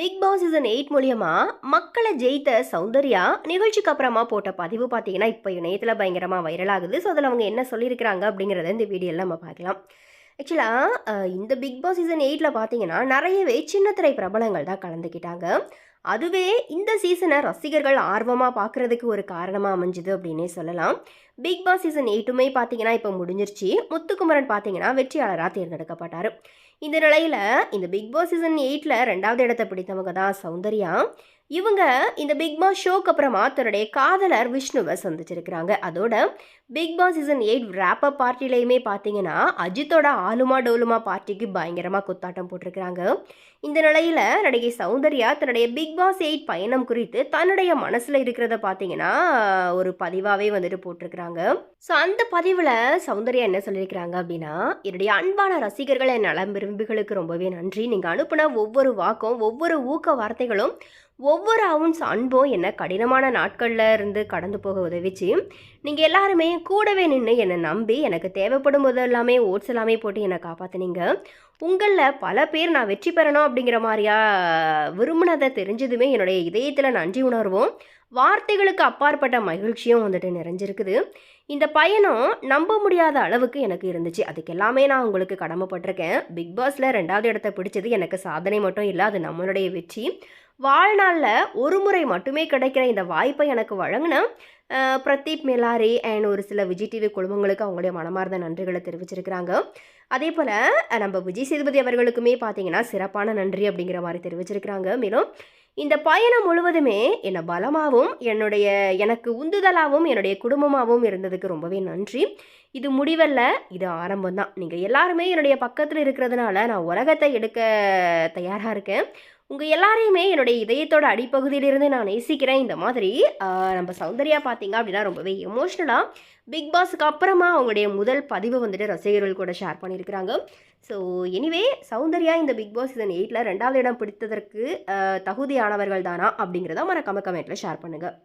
Big Boss season eight மூலியமா மக்களை ஜெயித்த சௌந்தர்யா நிகழ்ச்சிக்கு அப்புறமா போட்ட பதிவு பார்த்தீங்கன்னா இப்போ இணையத்தில் பயங்கரமாக வைரல் ஆகுது. ஸோ அதில் அவங்க என்ன சொல்லியிருக்கிறாங்க அப்படிங்கிறத இந்த வீடியோவில் நம்ம பார்க்கலாம். ஆக்சுவலாக இந்த பிக் பாஸ் சீசன் எயிட்டில் பார்த்தீங்கன்னா நிறையவே சின்னத்திரை பிரபலங்கள் தான் கலந்துக்கிட்டாங்க. அதுவே இந்த சீசனை ரசிகர்கள் ஆர்வமாக பார்க்குறதுக்கு ஒரு காரணமாக அமைஞ்சுது அப்படின்னே சொல்லலாம். பிக் பாஸ் சீசன் எயிட்டுமே பார்த்தீங்கன்னா இப்போ முடிஞ்சிருச்சு. முத்துக்குமரன் பார்த்தீங்கன்னா வெற்றியாளராக தேர்ந்தெடுக்கப்பட்டார். இந்த நிலையில் இந்த பிக் பாஸ் சீசன் எயிட்டில் ரெண்டாவது இடத்தை பிடித்தவங்க தான் சௌந்தர்யா. இவங்க இந்த பிக் பாஸ் ஷோக்கு அப்புறமா தன்னுடைய காதலர் விஷ்ணுவை சந்திச்சிருக்கிறாங்க. அதோட Bigg Boss season eight wrap up பார்ட்டிலையுமே பார்த்தீங்கன்னா அஜித்தோட ஆலுமா டோலுமா பார்ட்டிக்கு பயங்கரமாக குத்தாட்டம் போட்டிருக்கிறாங்க. இந்த நிலையில் நடிகை சௌந்தர்யா தன்னுடைய பிக் பாஸ் எயிட் பயணம் குறித்து தன்னுடைய மனசில் இருக்கிறத பார்த்தீங்கன்னா ஒரு பதிவாகவே வந்துட்டு போட்டிருக்கிறாங்க. ஸோ அந்த பதிவில் சௌந்தர்யா என்ன சொல்லியிருக்கிறாங்க அப்படின்னா என்னுடைய அன்பான ரசிகர்கள் என் நலம் விரும்புகளுக்கு ரொம்பவே நன்றி. நீங்கள் அனுப்பின ஒவ்வொரு வாக்கும் ஒவ்வொரு ஊக்க வார்த்தைகளும் ஒவ்வொரு அவுன்ஸ் அன்பும் என்னை கடினமான நாட்களில் இருந்து கடந்து போக உதவிச்சு நீங்கள் எல்லாருமே கூடவே நின்று என்னை நம்பி எனக்கு தேவைப்படும் போது எல்லாமே ஓட்ஸ் எல்லாமே போட்டு என்னை காப்பாற்றினீங்க உங்களில் பல பேர் நான் வெற்றி பெறணும் அப்படிங்கிற மாதிரியா விரும்பினதை தெரிஞ்சதுமே என்னுடைய இதயத்தில் நன்றி உணர்வும். வார்த்தைகளுக்கு அப்பாற்பட்ட மகிழ்ச்சியும் வந்துட்டு நிறைஞ்சிருக்குது. இந்த பயணம் நம்ப முடியாத அளவுக்கு எனக்கு இருந்துச்சு. அதுக்கு எல்லாமே நான் உங்களுக்கு கடமைப்பட்டிருக்கேன். பிக் பாஸில் ரெண்டாவது இடத்த பிடிச்சது எனக்கு சாதனை மட்டும் இல்லை அது நம்மளுடைய வெற்றி. வாழ்நாளில் ஒரு முறை மட்டுமே கிடைக்கிற இந்த வாய்ப்பை எனக்கு வழங்கின பிரதீப் மெலாரி அண்ட் ஒரு சில விஜய் டிவி குழுமங்களுக்கு அவங்களுடைய மனமார்ந்த நன்றிகளை தெரிவிச்சிருக்கிறாங்க. அதே போல் நம்ம விஜய் சேதுபதி அவர்களுக்குமே பார்த்தீங்கன்னா சிறப்பான நன்றி அப்படிங்கிற மாதிரி தெரிவிச்சிருக்கிறாங்க. மேலும் இந்த பயணம் முழுவதுமே என்னை பலமாகவும் என்னுடைய எனக்கு உந்துதலாகவும் என்னுடைய குடும்பமாகவும் இருந்ததுக்கு ரொம்பவே நன்றி. இது முடிவல்ல இது ஆரம்பம் தான் நீங்கள் எல்லாருமே என்னுடைய பக்கத்தில் இருக்கிறதுனால நான் உலகத்தை எடுக்க தயாராக இருக்கேன். உங்கள் எல்லாரையுமே என்னுடைய இதயத்தோட அடிப்பகுதியிலிருந்து நான் நேசிக்கிறேன். இந்த மாதிரி நம்ம சௌந்தர்யா பார்த்தீங்க அப்படின்னா ரொம்பவே எமோஷ்னலாக பிக் பாஸுக்கு அப்புறமா அவங்களுடைய முதல் பதிவு வந்துட்டு ரசிகர்கள் கூட ஷேர் பண்ணியிருக்கிறாங்க. ஸோ எனிவே சௌந்தர்யா இந்த பிக் பாஸ் சீசன் எயிட்டில் ரெண்டாவது இடம் பிடித்ததற்கு தகுதியானவர்கள் தானா அப்படிங்கிறத மறக்காம கமெண்ட்டில் ஷேர் பண்ணுங்கள்